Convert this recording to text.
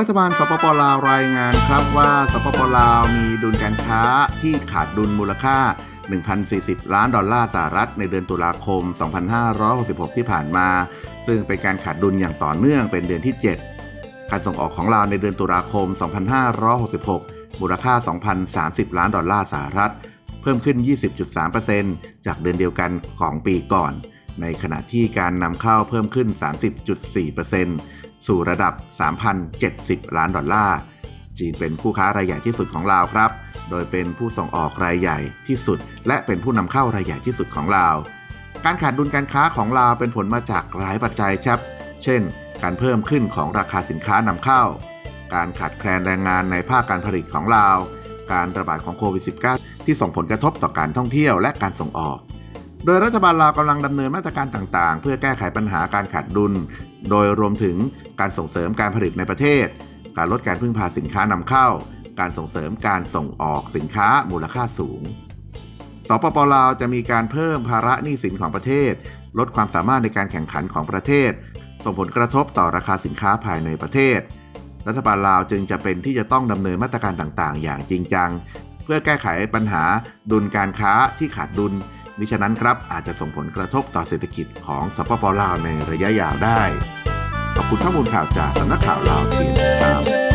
รัฐบาลสปปลาวรายงานครับว่าสปปลาวมีดุลการค้าที่ขาดดุลมูลค่า 1,040 ล้านดอลลาร์สหรัฐในเดือนตุลาคม 2566 ที่ผ่านมา ซึ่งเป็นการขาดดุลอย่างต่อเนื่องเป็นเดือนที่ 7 การส่งออกของลาวในเดือนตุลาคม 2566 มูลค่า 2,030 ล้านดอลลาร์สหรัฐ พิ่มขึ้น 20.3%จากเดือนเดียวกันของปีก่อน ในขณะที่การนำเข้าเพิ่มขึ้น 30.4%สู่ระดับ 3,070 ล้านดอลลาร์ จีนเป็นผู้ค้ารายใหญ่ที่สุดของลาวครับ โดยเป็นผู้ส่งออกรายใหญ่ที่สุด และเป็นผู้นำเข้ารายใหญ่ที่สุดของลาว การขาดดุลการค้าของลาวเป็นผลมาจากหลายปัจจัยครับ เช่น การเพิ่มขึ้นของราคาสินค้านำเข้า การขาดแคลนแรงงานในภาคการผลิตของลาว การระบาดของโควิด -19 ที่ส่งผลกระทบต่อการท่องเที่ยวและการส่งออก โดยรัฐบาลลาวกำลังดำเนินมาตรการต่างๆ เพื่อแก้ไขปัญหาการขาดดุล โดยรวมถึงการส่งเสริมการผลิตในประเทศ การลดการพึ่งพาสินค้านำเข้า การส่งเสริมการส่งออกสินค้ามูลค่าสูง สปปลาวจะมีการเพิ่มภาระหนี้สินของประเทศ ลดความสามารถในการแข่งขันของประเทศ ส่งผลกระทบต่อราคาสินค้าภายในประเทศ รัฐบาลลาวจึงจะเป็นที่จะต้องดำเนินมาตรการต่างๆ อย่างจริงจัง เพื่อแก้ไขปัญหาดุลการค้าที่ขาดดุลมิฉะนั้นครับอาจจะส่งผลกระทบต่อเศรษฐกิจของสปปลาวในระยะยาวได้ ขอบคุณข้อมูลข่าวจากสำนักข่าวลาวเทียนครับ